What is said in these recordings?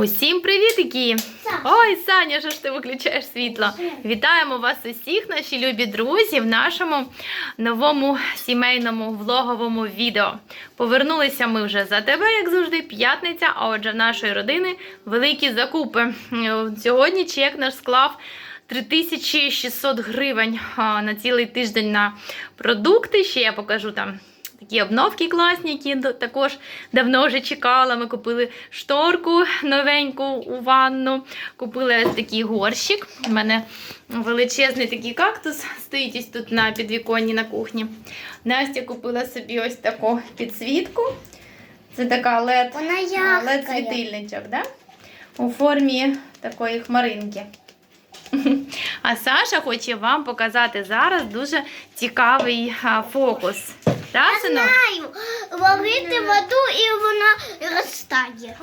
Усім привітики! Ой, Саня, що ж ти виключаєш світло? Вітаємо вас усіх, наші любі друзі, в нашому новому сімейному влоговому відео. Повернулися ми вже за тебе, як завжди, п'ятниця. А отже, в нашої родини великі закупи. Сьогодні чек наш склав 3600 гривень на цілий тиждень на продукти. Ще я покажу там. Такі обновки класні, які також давно вже чекала. Ми купили шторку новеньку у ванну. Купили ось такий горщик. У мене величезний такий кактус стоїть ось тут на підвіконні на кухні. Настя купила собі ось таку підсвітку. Це така led яркая. світильничок, да? у формі такої хмаринки. А Саша хоче вам показати зараз дуже цікавий фокус. Да, синок? Знаю, ловити воду і вона розтає.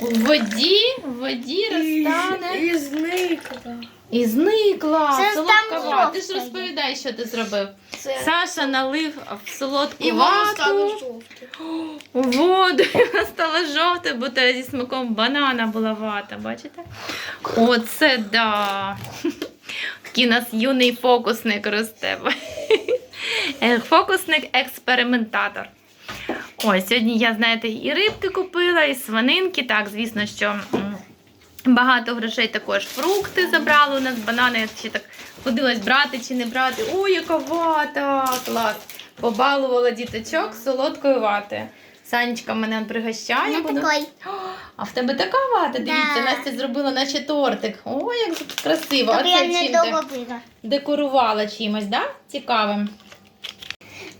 У воді, в воді розтане І зникла. і зникла. Це Солодка там вата. Ти ж жовтає. розповідай, що ти зробив. Це... Саша налив в солодку І воно стало вату жовте. у воду. і Вона стала жовтою, бо то зі смаком банана була вата. Бачите? Оце да. Такий у нас юний фокусник росте. Е, Фокусник-експериментатор. Ось, сьогодні я, знаєте, і рибки купила, і свининки. Так, звісно, що багато грошей також фрукти забрали. У нас банани я ще так ходилась брати чи не брати. Ой, яка вата! Клас! Побалувала діточок солодкою ватою. Санечка мене пригощає. Буду- такий. А в тебе така вата, дивіться, Да. Настя зробила наче тортик. Ой, як красиво. А Так я не чим декорувала чимось, да? Цікавим.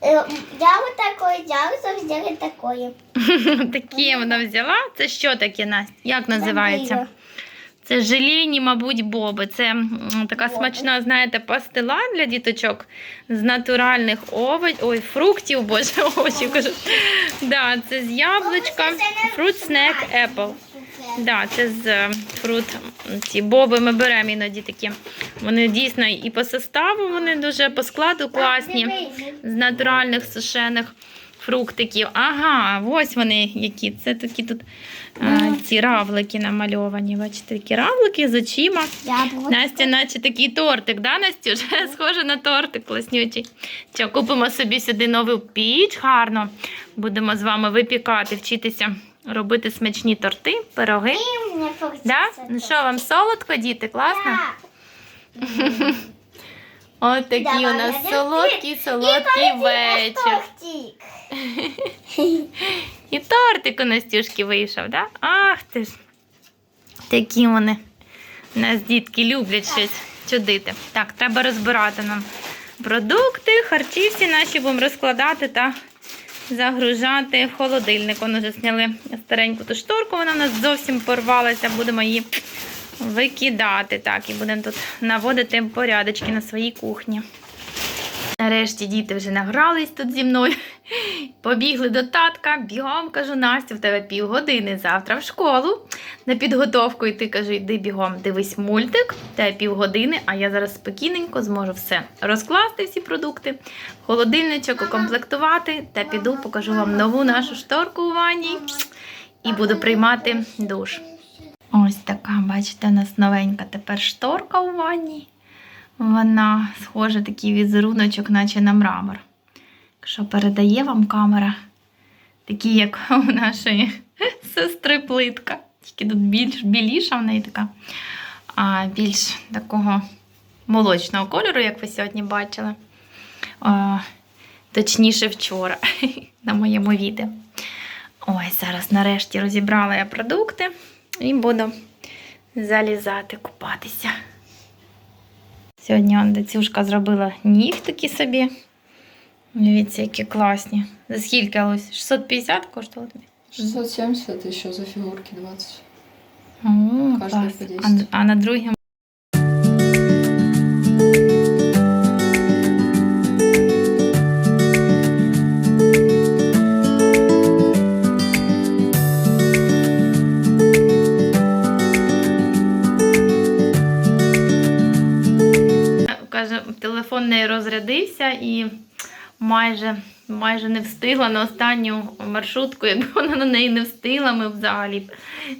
Е, Я вот такое, я завжди такое. Таке вона взяла. Це що таке, Настя? Як називається? Це желейні, мабуть, боби. Це така Боби. смачна, знаєте, пастила для діточок з натуральних овоч... Ой, фруктів, боже, овочів кажу. Да, це з яблучка. Snack apple. Да, це з е, фрут. Ці боби ми беремо іноді такі. Вони дійсно і по составу, вони дуже по складу класні. З натуральних сушених фруктиків. Ага, ось вони які. Це такі тут е, ці равлики намальовані. Бачите, такі равлики з очима. Настя, наче такий тортик, да, Настюш? Схоже на тортик класнючий. Що, купимо собі сюди нову піч, гарно. Будемо з вами випікати, вчитися робити смачні торти, пироги. І мені хочеться Да? Ну що, вам солодко, діти? Класно? От такий у нас солодкий, солодкий вечір. І тортик у Настюшки вийшов, да? Ах ти ж. Такі вони. Нас дітки люблять щось чудити. Так, треба розбирати нам продукти, харчі всі наші будемо розкладати та загружати в холодильник. Вони вже зняли стареньку ту шторку, вона в нас зовсім порвалася, будемо її викидати. Так, і будемо тут наводити порядочки на своїй кухні. Нарешті діти вже награлись тут зі мною. Побігли до татка, бігом кажу, Настя, в тебе півгодини завтра в школу на підготовку. І ти кажу, йди бігом, дивись мультик, в тебе півгодини, а я зараз спокійненько зможу все розкласти, всі продукти, холодильничок, укомплектувати та піду, покажу вам нову нашу шторку у ванні і буду приймати душ. Ось така, бачите, у нас новенька тепер шторка у ванні. Вона схожа такий візеруночок, наче на мрамор. Якщо передає вам камера, такі, як у нашої сестри плитка. Тільки тут більш біліша в неї така, а більш такого молочного кольору, як ви сьогодні бачили. А, точніше, вчора на моєму відео. Ой, зараз нарешті розібрала я продукти і буду залізати, купатися. Сьогодні Дацюшка зробила нігтики собі. Дивіться, які класні. За скільки ось? 650 коштувало? тобі? 670 еще за фігурки 20. О, клас. А, а на другому? Розрядився і майже майже не встигла на останню маршрутку. Якби вона на неї не встигла, ми взагалі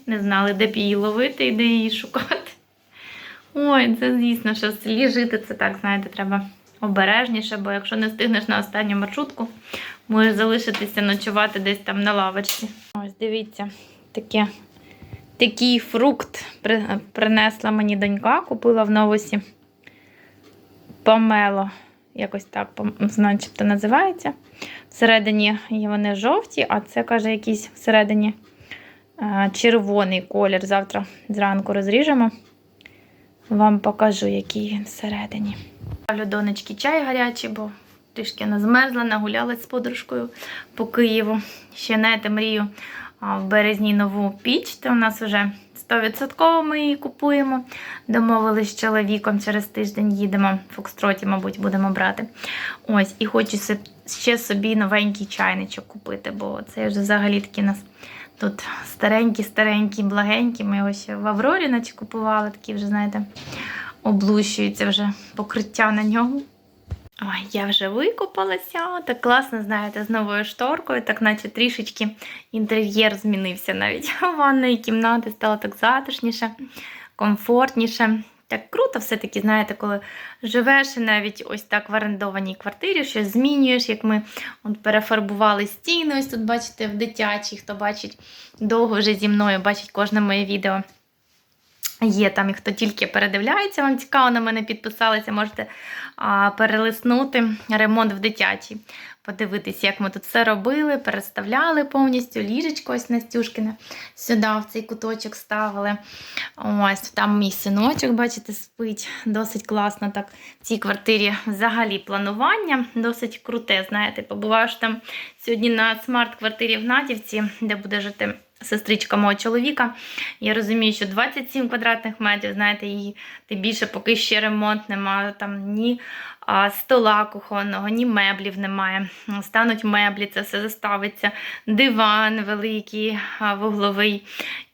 не знали, де б її ловити і де її шукати. Ой, це звісно, що в селі жити це так, знаєте, треба обережніше, бо якщо не встигнеш на останню маршрутку, можеш залишитися ночувати десь там на лавочці. Ось дивіться, таке, такий фрукт принесла мені донька, купила в новосі помело. Якось так, начебто називається. Всередині вони жовті, а це каже якийсь всередині червоний колір. Завтра зранку розріжемо. Вам покажу, який він всередині. Ставлю донечки чай гарячий, бо трішки не змерзла, нагулялась з подружкою по Києву. Ще знаєте, мрію в березні нову піч. То у нас вже 100% ми її купуємо. Домовились з чоловіком, через тиждень їдемо. В Фокстроті, мабуть, будемо брати. Ось, і хочу ще собі новенький чайничок купити, бо це вже взагалі такі нас тут старенькі, старенькі, благенькі. Ми його ще в Аврорі наче купували, такі вже, знаєте, облущується вже покриття на ньому. Ой, я вже викупалася. Так класно, знаєте, з новою шторкою, так наче трішечки інтер'єр змінився навіть ванної кімнати, стало так затишніше, комфортніше. Так круто все-таки, знаєте, коли живеш і навіть ось так в орендованій квартирі, щось змінюєш, як ми от перефарбували стіни, ось тут бачите, в дитячій, хто бачить довго вже зі мною, бачить кожне моє відео. Є там і хто тільки передивляється, вам цікаво на мене підписалися, можете а, перелиснути ремонт в дитячій. Подивитись, як ми тут все робили, переставляли повністю ліжечко ось Настюшкине сюди, в цей куточок ставили. Ось там мій синочок, бачите, спить. Досить класно так в цій квартирі взагалі планування. Досить круте, знаєте, побуваєш там сьогодні на смарт-квартирі в Натівці, де буде жити сестричка мого чоловіка. Я розумію, що 27 квадратних метрів, знаєте, її тим більше поки ще ремонт немає, там ні стола кухонного, ні меблів немає. Стануть меблі, це все заставиться, диван великий, вугловий.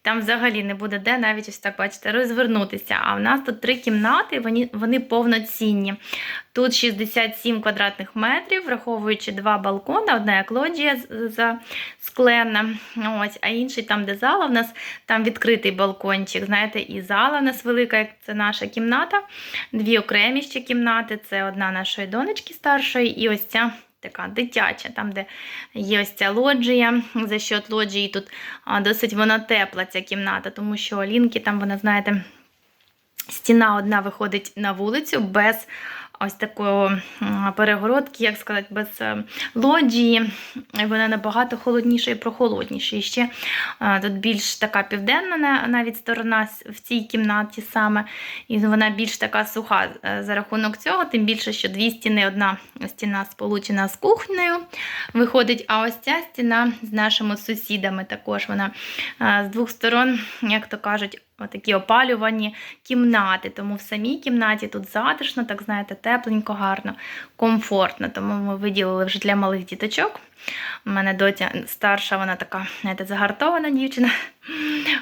Там взагалі не буде де навіть ось так, бачите, розвернутися. А в нас тут три кімнати, вони, вони повноцінні. Тут 67 квадратних метрів, враховуючи два балкони, одна як лоджія за склена, ось, а інший там, де зала, в нас там відкритий балкончик. Знаєте, і зала в нас велика, як це наша кімната. Дві окремі ще кімнати. Це одна нашої донечки старшої, і ось ця. Така дитяча, там, де є ось ця лоджія. За счет лоджії тут досить вона тепла, ця кімната, тому що Олінки там, вона, знаєте, стіна одна виходить на вулицю без ось такої перегородки, як сказати, без е, лоджії. Вона набагато холодніша і прохолодніша. І ще е, тут більш така південна навіть сторона в цій кімнаті саме. І вона більш така суха е, за рахунок цього, тим більше, що дві стіни, одна стіна сполучена з кухнею виходить, а ось ця стіна з нашими сусідами також вона з двох сторон, як то кажуть, такі опалювані кімнати. Тому в самій кімнаті тут затишно, так знаєте, тепленько, гарно, комфортно. Тому ми виділили вже для малих діточок. У мене дотя старша, вона така, знаєте, загартована дівчина.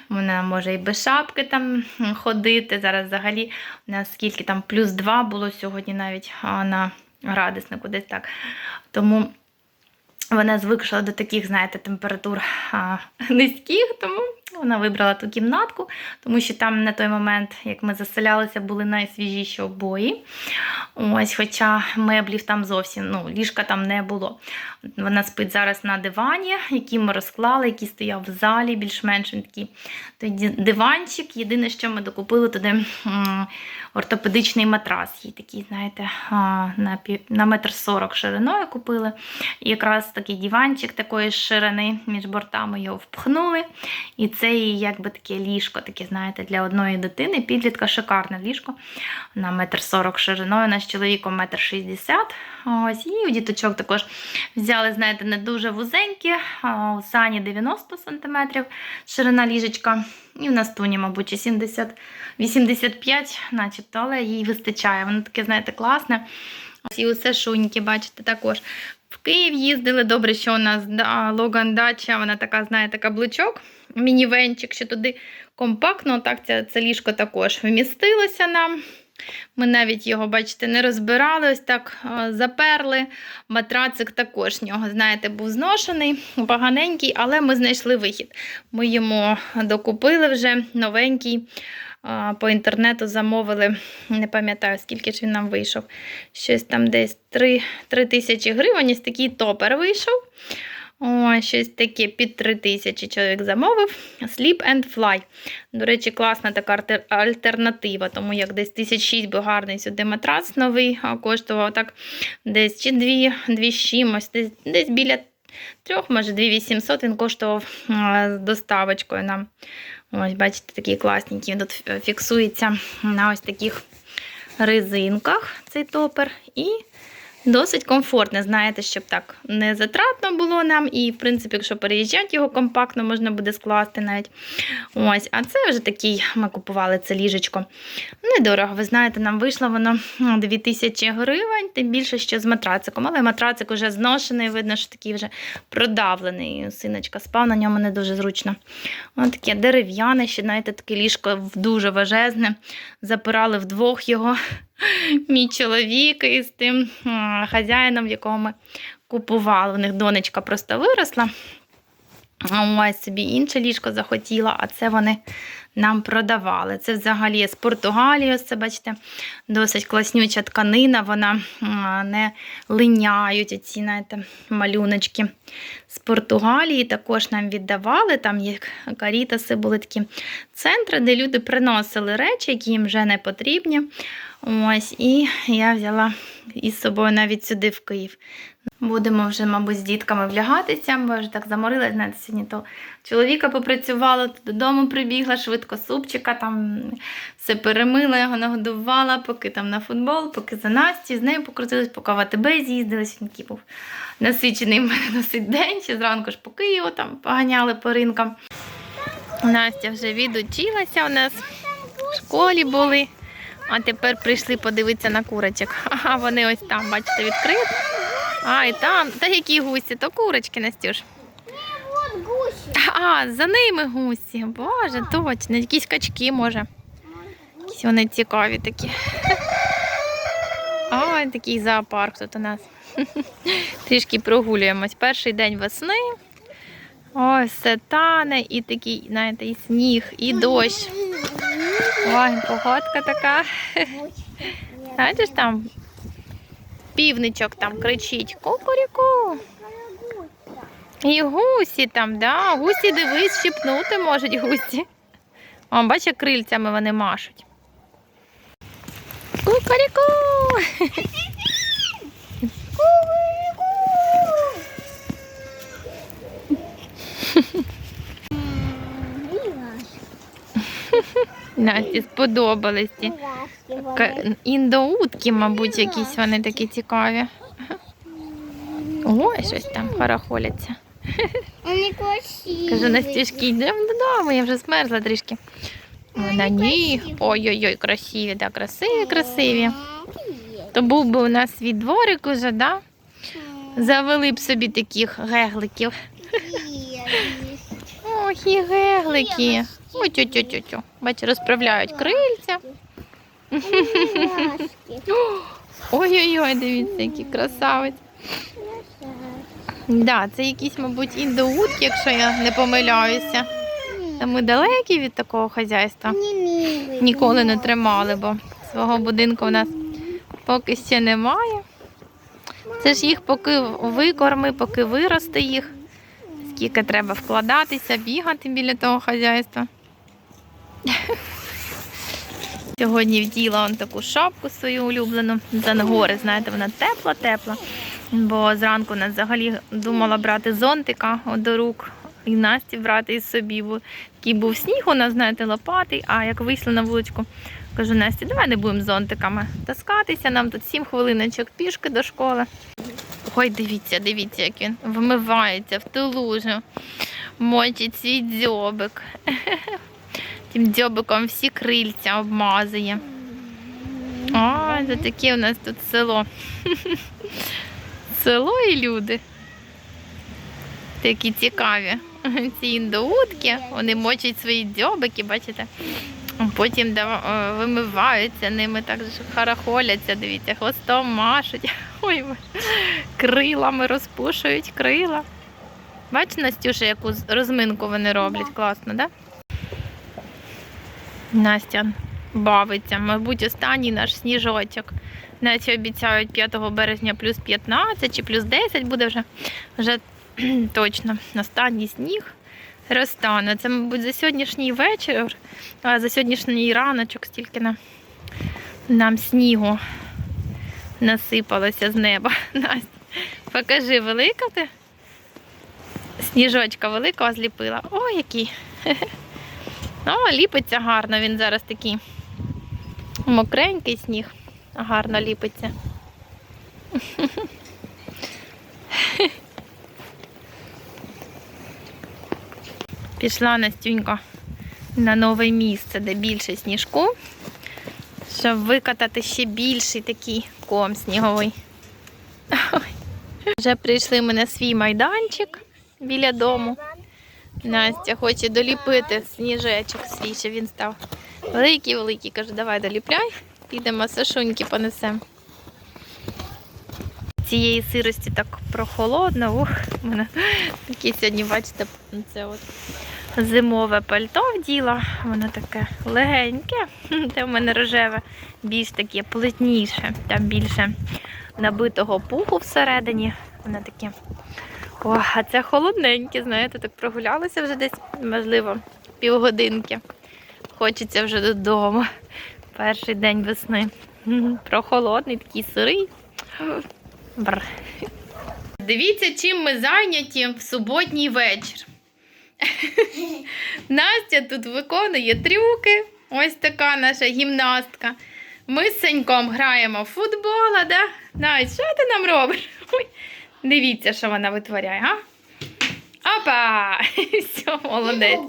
Вона може і без шапки там ходити. Зараз взагалі у нас скільки там плюс 2 було сьогодні навіть на градуснику, десь так. Тому вона звикла до таких, знаєте, температур а, низьких, тому вона вибрала ту кімнатку, тому що там на той момент, як ми заселялися, були найсвіжіші обої. Ось, хоча меблів там зовсім, ну, ліжка там не було. Вона спить зараз на дивані, який ми розклали, який стояв в залі, більш-менш він такий той ді- диванчик. Єдине, що ми докупили туди ортопедичний матрас. Їй такий, знаєте, на, пів, на метр сорок шириною купили. І якраз такий диванчик такої ширини між бортами його впхнули. І це її якби таке ліжко, таке, знаєте, для одної дитини, підлітка, шикарне ліжко на метр сорок шириною. Нас з чоловіком метр шістдесят. Ось, і у діточок також взяли, знаєте, не дуже вузенькі, у Сані 90 см ширина ліжечка. І в Настуні, мабуть, 70, 85, начебто, але їй вистачає. Воно таке, знаєте, класне. Ось і усе шуньки, бачите, також. В Київ їздили. Добре, що у нас да, Логан Дача, вона така, знаєте, каблучок, мінівенчик, що туди компактно. Так, це, це ліжко також вмістилося нам. Ми навіть його, бачите, не розбирали, ось так е, заперли. Матрацик також нього, знаєте, був зношений, поганенький, але ми знайшли вихід. Ми йому докупили вже новенький. е, По інтернету замовили, не пам'ятаю, скільки ж він нам вийшов. Щось там десь 3, 3 тисячі гривень. Ось такий топер вийшов. О, щось таке під 3 тисячі чоловік замовив. Sleep and Fly. До речі, класна така альтернатива, тому як десь 1006 би гарний сюди матрац новий а коштував так десь чи 2, 2 з десь, десь біля трьох, може 2800 він коштував з доставочкою нам. Ось, бачите, такі класненькі. Він тут фіксується на ось таких резинках цей топер. І Досить комфортне, знаєте, щоб так не затратно було нам, і, в принципі, якщо переїжджати, його компактно можна буде скласти навіть. Ось, а це вже такий, ми купували це ліжечко. Недорого, ви знаєте, нам вийшло воно 2000 гривень, тим більше, що з матрациком. Але матрацик вже зношений, видно, що такий вже продавлений. Синочка спав на ньому не дуже зручно. Воно таке дерев'яне, ще, знаєте, таке ліжко дуже важезне. Запирали вдвох його мій чоловік із тим хазяїном, в якого ми купували. У них донечка просто виросла. Ось собі інше ліжко захотіла, а це вони нам продавали. Це взагалі з Португалії, ось це, бачите, досить класнюча тканина, вона не линяють оці, знаєте, малюночки з Португалії. Також нам віддавали. Там є карітаси, були такі центри, де люди приносили речі, які їм вже не потрібні. Ось, і я взяла із собою навіть сюди в Київ. Будемо вже, мабуть, з дітками влягатися, бо вже так заморилась, знаєте, сьогодні то чоловіка попрацювала, то додому прибігла, швидко супчика, там все перемила, його нагодувала, поки там на футбол, поки за Насті, з нею покрутилась, поки в АТБ з'їздили, сьогодні був насичений в мене досить день, ще зранку ж по Києву там поганяли по ринкам. Настя вже відучилася у нас, в школі були. А тепер прийшли подивитися на курочок. Ага, вони ось там, бачите, відкриті. А, і там. Та які гусі, то курочки, Настюш. А, за ними гусі. Боже, точно, якісь качки, може. Якісь вони цікаві такі. Ой, такий зоопарк тут у нас. Трішки прогулюємось. Перший день весни. Ой, все тане, і такий, знаєте, і сніг, і дощ. Ой, погодка така. Знаєте ж там півничок там кричить Кукуріку. І гусі там, да? Гусі дивись, щипнути можуть гусі. О, бачиш, крильцями вони машуть. Кукуріку! Насті сподобались ці. Індоутки, мабуть, якісь вони такі цікаві. Ой, щось там хорохоляться. Они красивые. Кажу, Настюшки, йдемо додому, я вже змерзла трішки. Вона ні. Ой-ой-ой, красиві, да, красиві, красиві. То був би у нас свій дворик уже, да? Завели б собі таких гегликів. Ох, і геглики. Ой, тю тю тю тю Бач, розправляють крильця. Ой-ой-ой, дивіться, які красавець. Да, це якісь, мабуть, індоутки, якщо я не помиляюся. Та ми далекі від такого хазяйства. Ніколи не тримали, бо свого будинку у нас поки ще немає. Це ж їх поки викорми, поки виросте їх. Скільки треба вкладатися, бігати біля того хазяйства. Сьогодні вділа он таку шапку свою улюблену з ангори. Знаєте, вона тепла-тепла. Бо зранку нас взагалі думала брати зонтика до рук і Насті брати із собі. Бо такий був сніг у нас, знаєте, лопатий. А як вийшли на вуличку, кажу, Насті, давай не будемо зонтиками таскатися. Нам тут 7 хвилиночок пішки до школи. Ой, дивіться, дивіться, як він вмивається в ту лужу. Мочить свій дзьобик. Тим дзьобиком всі крильця обмазує. Ой, це таке у нас тут село. Село і люди. Такі цікаві. Ці індоутки, вони мочать свої дзьобики, бачите? Потім е, вимиваються ними, так же харахоляться, дивіться, хвостом машуть. Ой, крилами розпушують крила. Бачиш, Настюша, яку розминку вони роблять? Класно, так? Да? Настя бавиться, мабуть, останній наш сніжочок. Наче обіцяють 5 березня плюс 15 чи плюс 10 буде вже, вже точно останній сніг розтане. Це, мабуть, за сьогоднішній вечір, а за сьогоднішній раночок стільки на, нам снігу насипалося з неба. Настя, покажи, велика ти? Сніжочка великого зліпила. О, який. О, ліпиться гарно, він зараз такий мокренький сніг. Гарно ліпиться. Пішла Настюнька на нове місце, де більше сніжку, щоб викатати ще більший такий ком сніговий. Вже прийшли ми на свій майданчик біля дому. Настя хоче доліпити сніжечок свій, щоб він став великий-великий. Каже, давай доліпляй, підемо Сашуньки понесемо. Цієї сирості так прохолодно. Ух, в мене таке сьогодні, бачите, це от зимове пальто вділа. Воно таке легеньке. Те в мене рожеве, більш таке плотніше, там більше набитого пуху всередині. Воно таке. О, а це холодненьке, знаєте, так прогулялися вже десь, можливо, півгодинки. Хочеться вже додому. Перший день весни. Прохолодний, такий сирий. Бр. Дивіться, чим ми зайняті в суботній вечір. Настя тут виконує трюки. Ось така наша гімнастка. Ми з Саньком граємо в футбол, а, да? Настя, що ти нам робиш? Дивіться, що вона витворяє, а? Опа! Все, молодець.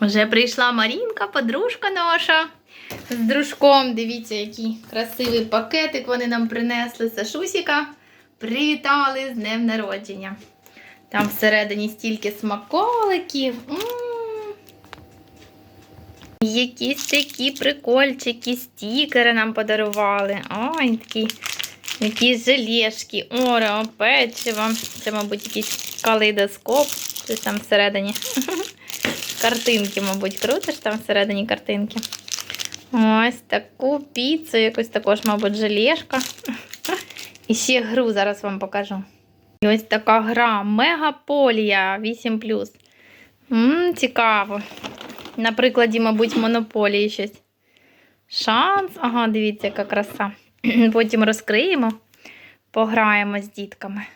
Вже прийшла Марінка, подружка наша. З дружком. Дивіться, який красивий пакетик вони нам принесли. Сашусіка привітали з днем народження. Там всередині стільки смаколиків. М. Якісь такі прикольчики, стікери нам подарували. Ой, такі якісь желешки, орео, печиво. Це, мабуть, якийсь калейдоскоп. Щось там всередині. Картинки, мабуть, крутиш там всередині картинки. Ось таку піцу, якусь також, мабуть, желешка. І ще гру зараз вам покажу. І ось така гра Мегаполія 8. М, цікаво. На прикладі, мабуть, монополії щось. Шанс. Ага, дивіться, яка краса. Потім розкриємо, пограємо з дітками.